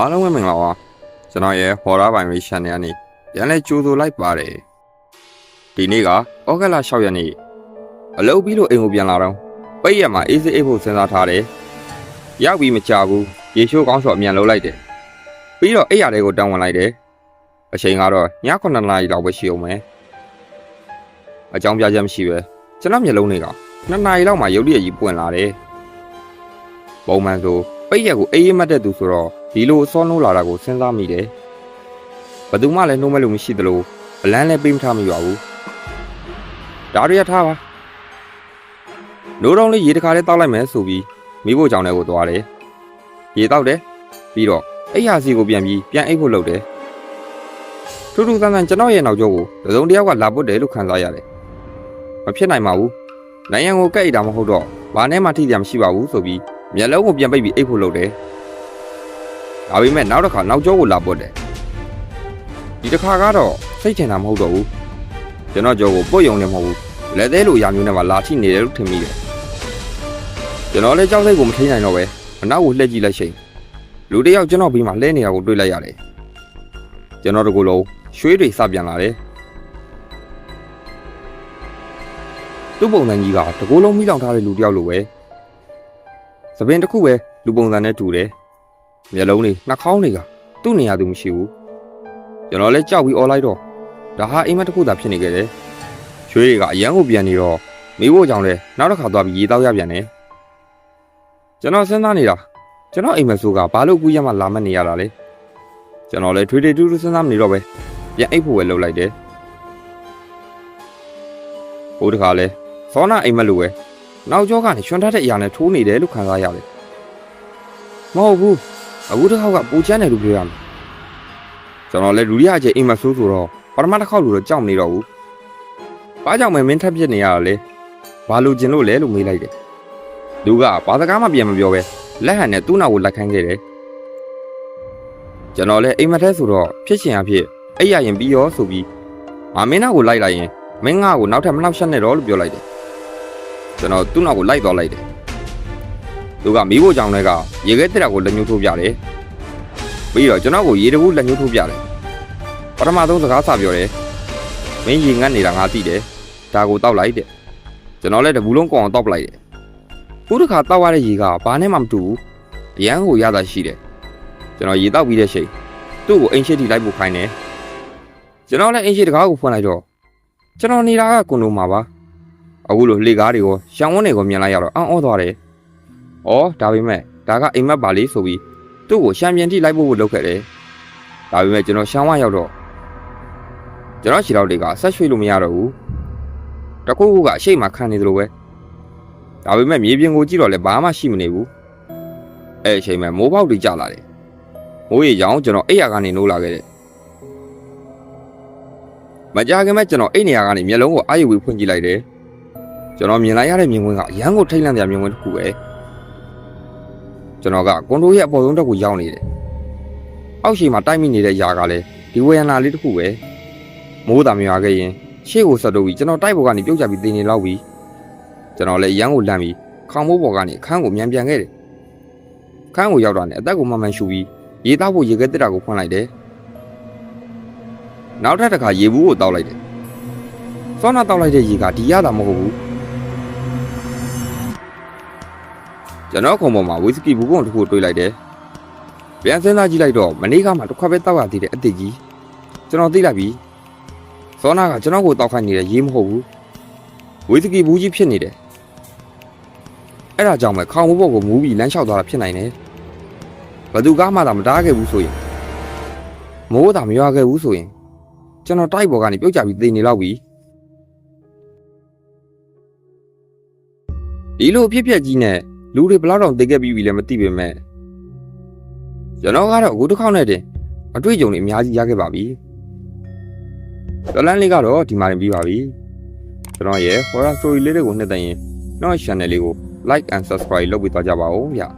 အားလုံးပဲမင်္ဂလာပါကျွန်တော်ရဲ့ horror ပိုင်းရေး channel ကနေပြန်လဲကြိုးဆိုလိုက်ပါတယ်ဒီနေ့ကဩဂတ်လ6ရက်နေ့အလုပ်ပြီးလို့အိမ်ကိုပြန်လာတော့ပိတ်ရက်မှာအေးစေးအိတ်ဖို့စဉ်းစားထားတယ်ရောက်ပြီးမကြဘူးရေရှိုးကောင်းစော်အမြန်လုံးလိုက်တယ်ပြီးတော့အိတ်ရတဲ့ကိုတန်းဝင်လိုက်တယ်အချိန်ကတော့ည9နာရီလောက်ပဲရှိအောင်မယ်အကြောင်းပြချက်မရှိပဲကျွန်တော်မျက်လုံးတွေက2နာရီလောက်မှရုပ်ရည်ကြီးပွင့်လာတယ်ပုံမှန်ဆို ပိတ်ရက်ကိုအေးရမတ်တဲ့သူဆိုတော့ဒီလိုအစောနှိုးလာတာကိုစဉ်းစားမိတယ်ဘယ်သူမှလည်းနှိုးမဲ့လို့မရှိသလိုအလန်းလည်းပေးမထားမိပါဘူးဒါရီရထားပါနိုးတော့လေးရေတခါလေးတောက်လိုက်မယ်ဆိုပြီးမိဖို့ကြောင့်လည်းကိုသွားတယ်ရေတောက်တယ်ပြီးတော့အိယာစီကိုပြန်ပြီးပြန်အိတ်ဖို့လုပ်တယ်ထူးထူးဆန်းဆန်းကျွန်တော်ရဲ့နောက်ကျောကိုတစုံတစ်ယောက်ကလာပုတ်တယ်လို့ခံစားရတယ်မဖြစ်နိုင်ပါဘူးနိုင်ရန်ကိုကဲ့အိတ်တာမဟုတ်တော့ဘာနဲ့မှထိကြမရှိပါဘူးဆိုပြီး မျက်လုံးကိုပြန်ပိတ်ပြီးအိတ်ဖို့လုပ်တယ်ဒါပေမဲ့နောက်တစ်ခါနောက်ကျောကိုလာပုတ်တယ်ဒီတစ်ခါကတော့စိတ်ချင်တာမဟုတ်တော့ဘူးကျွန်တော်ကျောကိုပုတ်ယုံနေမဟုတ်ဘူးလက်သေးလိုအရာမျိုးနဲ့မှလာထိနေတယ်လို့ထင်မိတယ်ကျွန်တော်လည်းကြောက်စိတ်ကိုမထိနိုင်တော့ပဲအနောက်ကိုလှည့်ကြည့်လိုက်ချိန်လူတစ်ယောက်ကျွန်တော်ပြီးမှလဲနေတာကိုတွေ့လိုက်ရတယ်ကျွန်တော်တို့ကလုံးရွှေတွေစပြန်လာတယ်သူ့ပုံစံကြီးကတကိုယ်လုံးမိလောင်ထားတဲ့လူတစ်ယောက်လိုပဲ သပင်တစ်ခုပဲလူပုံစံနဲ့တူတယ်မျက်လုံးတွေနှာခေါင်းတွေကသူ့နေရာသူမရှိဘူးကျွန်တော်လည်းကြောက်ပြီးអော်လိုက်တော့ဒါဟာအိမ်မက်တစ်ခုသာဖြစ်နေခဲ့တယ်ရွှေတွေကအရန်ကိုပြန်နေတော့မိဖို့ကြောင့်လဲနောက်တစ်ခါသွားပြီးရေတောက်ရပြန်တယ်ကျွန်တော်စဉ်းစားနေတာကျွန်တော်အိမ်မက်ဆိုးကဘာလို့ကူးရမှလာမနေရတာလဲကျွန်တော်လည်းထွေးထွေးတူးတူးစဉ်းစားမနေတော့ပဲပြန်အိပ်ဖို့ပဲလုပ်လိုက်တယ်ဟိုတခါလဲစောနာအိမ်မက်လိုပဲ နောက်ကျောကနေရွှန်ထားတဲ့အရာနဲ့ထိုးနေတယ်လို့ခံစားရတယ်မဟုတ်ဘူးအခုတစ်ခေါက်ကပူချမ်းတယ်လို့ပြောရမယ်ကျွန်တော်လည်းလူရအကျအိမ်မဆိုးဆိုတော့ပထမတစ်ခေါက်လို့တော့ကြောက်မနေတော့ဘူးဘာကြောင့်မဲမင်းထပ်ပြစ်နေရတာလဲဘာလို့ကျင်လို့လဲလို့မေးလိုက်တယ်သူကဘာစကားမှပြန်မပြောပဲလက်ဟန်နဲ့သူ့နောက်ကိုလက်ခံခဲ့တယ်ကျွန်တော်လည်းအိမ်မက်ထဲဆိုတော့ဖြစ်ရှင်အဖြစ်အဲ့ရရင်ပြီးရောဆိုပြီးငါမင်းနောက်ကိုလိုက်လိုက်ရင်မင်းငါ့ကိုနောက်ထပ်မနောက်ဆက်နဲ့တော့လို့ပြောလိုက်တယ် ကျွန်တော်သူ့နောက်ကိုလိုက်သွားလိုက်တယ်သူကမီးဖို့ကြောင်တွေကရေခဲတက်တာကိုလက်ညှိုးထိုးပြတယ်။ပြီးတော့ကျွန်တော်ကိုရေတဘူးလက်ညှိုးထိုးပြတယ်။ပထမဆုံးစကားစပြောတယ်။မင်းရေငတ်နေတာငါသိတယ်။ဒါကိုတောက်လိုက်တဲ့။ကျွန်တော်လည်းတဘူးလုံးကောင်းအောင်တောက်ပလိုက်တယ်။ခုတစ်ခါတောက်ရတဲ့ရေကဘာနဲ့မှမတူဘူး။အရန်ကိုရတာရှိတယ်။ကျွန်တော်ရေတောက်ပြီးတဲ့ချိန်သူ့ကိုအိမ်ရှိထိလိုက်ဖို့ခိုင်းတယ်။ကျွန်တော်လည်းအိမ်ရှိတကားကိုဖွင့်လိုက်တော့ကျွန်တော်နေတာကကွန်ဒိုမှာပါ။ အခုလိုလှေကားတွေကိုရှောင်းဝန်းတွေကိုမြင်လိုက်ရတော့အံ့ဩသွားတယ်။ဩဒါပေမဲ့ဒါကအိမ်မက်ပါလေဆိုပြီးသူ့ကိုရှမ်းပြန်ထိလိုက်ဖို့လုပ်ခဲ့တယ်။ဒါပေမဲ့ကျွန်တော်ရှမ်းဝရောက်တော့ကျွန်တော်ခြေထောက်တွေကဆက်ရွှေ့လို့မရတော့ဘူး။တခုခုကအရှိတ်မှခံနေသလိုပဲ။ဒါပေမဲ့မြေပြင်ကိုကြည့်တော့လည်းဘာမှရှိမနေဘူး။အဲ့အချိန်မှာမိုးပေါက်တွေကျလာတယ်။မိုးရေကြောင်ကျွန်တော်အိပ်ရာကနေနိုးလာခဲ့တယ်။မကြခင်မဲ့ကျွန်တော်အိပ်နေရာကနေမျက်လုံးကိုအာရုံဝေဖွင့်ကြည့်လိုက်တယ်။ ကျွန်တော်မြင်လိုက်ရတဲ့မြင်ကွင်းကအရန်ကိုထိတ်လန့်စရာမြင်ကွင်းတစ်ခုပဲ။ကျွန်တော်ကကွန်ဒိုရဲ့အပေါ်ဆုံးတက်ကိုရောက်နေတယ်။အောက်ရှိမှာတိုက်မိနေတဲ့ຢာကလည်းဒီဝေယနာလေးတစ်ခုပဲ။မိုးတာမြွာခဲ့ရင်ရှေ့ကိုဆက်တော့ပြီးကျွန်တော်တိုက်ပေါ်ကနေပြုတ်ကျပြီးတင်နေလောက်ပြီးကျွန်တော်လည်းရမ်းကိုလန့်ပြီးခေါင်းမိုးပေါ်ကနေအခန်းကိုမြန်ပြန်ခဲ့တယ်။ခန်းကိုရောက်တာနဲ့အသက်ကိုမှန်မှန်ရှူပြီးရေသားဖို့ရေခဲတက်တာကိုဖွင့်လိုက်တယ်။နောက်ထပ်တစ်ခါရေဘူးကိုတောက်လိုက်တယ်။စောနာတောက်လိုက်တဲ့ရေကဒီရတာမဟုတ်ဘူး။ ကျွန်တော်ခုံပေါ်မှာဝီစကီဘူးပုံတစ်ခုတွေ့လိုက်တယ်။ပြန်စဉ်းစားကြည့်လိုက်တော့မနေ့ကမှတစ်ခွက်ပဲတောက်ရသေးတဲ့အစ်စ်ကြီးကျွန်တော်သိလိုက်ပြီ။စောနာကကျွန်တော်ကိုတောက်ခိုင်းနေတဲ့ရေးမဟုတ်ဘူး။ဝီစကီဘူးကြီးဖြစ်နေတယ်။အဲ့ဒါကြောင့်ပဲခေါင်းမိုးပေါ်ကိုမူးပြီးလမ်းလျှောက်သွားတာဖြစ်နိုင်တယ်။ဘယ်သူကမှသာမတားခဲ့ဘူးဆိုရင်မိုးသာမရွာခဲ့ဘူးဆိုရင်ကျွန်တော်တိုက်ပေါ်ကနေပြုတ်ကျပြီးသေနေလောက်ပြီ။ဒီလိုအဖြစ်အပျက်ကြီးနဲ့ လူတွေဘယ်လောက်တောင်သိခဲ့ပြီးပြီလဲမသိပေမဲ့ကျွန်တော်ကတော့အခုတစ်ခေါက်နဲ့တင်အတွေ့အကြုံတွေအများကြီးရခဲ့ပါပြီ။ဇလန်လေးကတော့ဒီမှာနေပြီးပါပြီ။ကျွန်တော်ရဲ့ horror story လေးတွေကိုနှစ်သိမ့်ရင်ကျွန်တော် channel လေးကို like and subscribe လုပ်ပြီးသွားကြပါဦးဗျ။